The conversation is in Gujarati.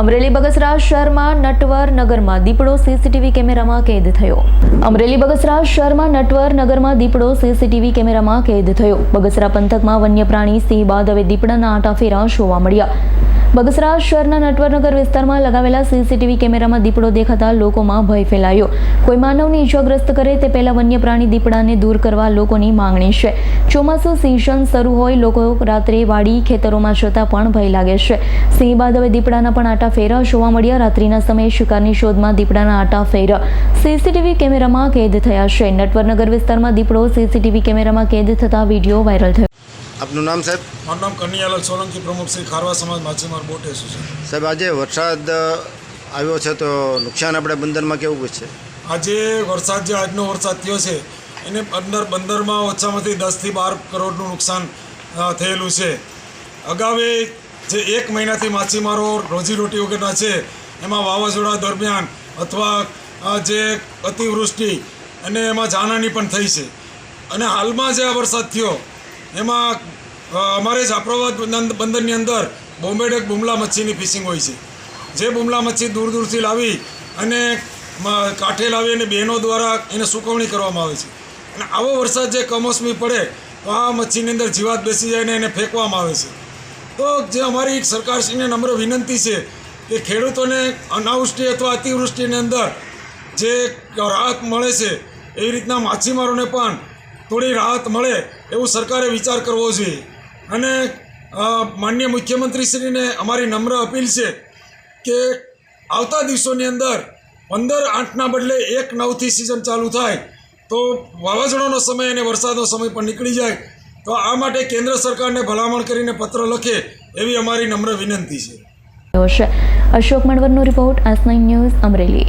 અમરેલી બગસરા શહેરમાં નટવર નગરમાં દીપડો સીસીટીવી કેમેરામાં કેદ થયો. અમરેલી બગસરા શહેરમાં નટવર નગરમાં દીપડો સીસીટીવી કેમેરામાં કેદ થયો. બગસરા પંથકમાં વન્ય પ્રાણી સિંહ બાદ હવે દીપડાના આંટાફેરા જોવા મળ્યા. બગસરા શહેરના નટવરનગર વિસ્તારમાં લગાવેલા સીસીટીવી કેમેરામાં દીપડો દેખાતા લોકોમાં ભય ફેલાયો. કોઈ માનવને ઈજાગ્રસ્ત કરે તે પહેલા વન્ય પ્રાણી દીપડાને દૂર કરવા લોકોની માંગણી છે. ચોમાસું સિઝન શરૂ હોય લોકો રાત્રે વાડી ખેતરોમાં જતા પણ ભય લાગે છે. સિંહ બાદ હવે દીપડાના પણ આટા ફેરા જોવા મળ્યા. રાત્રિના સમયે શિકારની શોધમાં દીપડાના આટા ફેરા. સીસીટીવી કેમેરામાં કેદ થયા છે. નટવરનગર વિસ્તારમાં દીપડો સીસીટીવી કેમેરામાં કેદ થતા વીડિયો વાયરલ થયો. આપનું નામ સાહેબ? મારું નામ કન્યાલાલ સોલંકી પ્રમુખ શ્રી ખારવા સમાજ માછીમાર બોટ એસોસિએશન સાહેબ આજે વરસાદ આવ્યો છે તો નુકસાન આપણે બંદરમાં કેવું છે? આજે વરસાદ જે આજનો વરસાદ થયો છે એને અંદર બંદરમાં ઓછામાંથી દસથી બાર કરોડનું નુકસાન થયેલું છે. અગાવે જે એક મહિનાથી માછીમારો રોજીરોટી વગરના છે એમાં વાવાઝોડા દરમિયાન અથવા જે અતિવૃષ્ટિ અને એમાં જાનહાની પણ થઈ છે. અને હાલમાં જે આ વરસાદ થયો એમાં અમારે જાફરાબાદ બંદર- બંદરની અંદર બોમ્બે ડેક બુમલા મચ્છીની ફિશિંગ હોય છે. જે બુમલા મચ્છી દૂર દૂરથી લાવી અને કાંઠે લાવી અને બહેનો દ્વારા એને સુકવણી કરવામાં આવે છે. અને આવો વરસાદ જે કમોસમી પડે, તો આ મચ્છીની અંદર જીવાત બેસી જાય ને એને ફેંકવામાં આવે છે. તો જે અમારી સરકારશ્રીને નમ્ર વિનંતી છે કે ખેડૂતોને અનાવૃષ્ટિ અથવા અતિવૃષ્ટિની અંદર જે રાહત મળે છે એવી રીતના માછીમારોને પણ થોડી રાહત મળે એવું સરકારે વિચાર કરવો જોઈએ. અને માન્ય મુખ્યમંત્રીશ્રીને અમારી નમ્ર અપીલ છે કે આવતા દિવસોની અંદર પંદર આઠના બદલે એક નવથી સિઝન ચાલુ થાય, તો વાવાઝોડાનો સમય અને વરસાદનો સમય પણ નીકળી જાય. તો આ માટે કેન્દ્ર સરકારને ભલામણ કરીને પત્ર લખે એવી અમારી નમ્ર વિનંતી છે. અશોક મણવરનો રિપોર્ટ નાઇન ન્યૂઝ અમરેલી.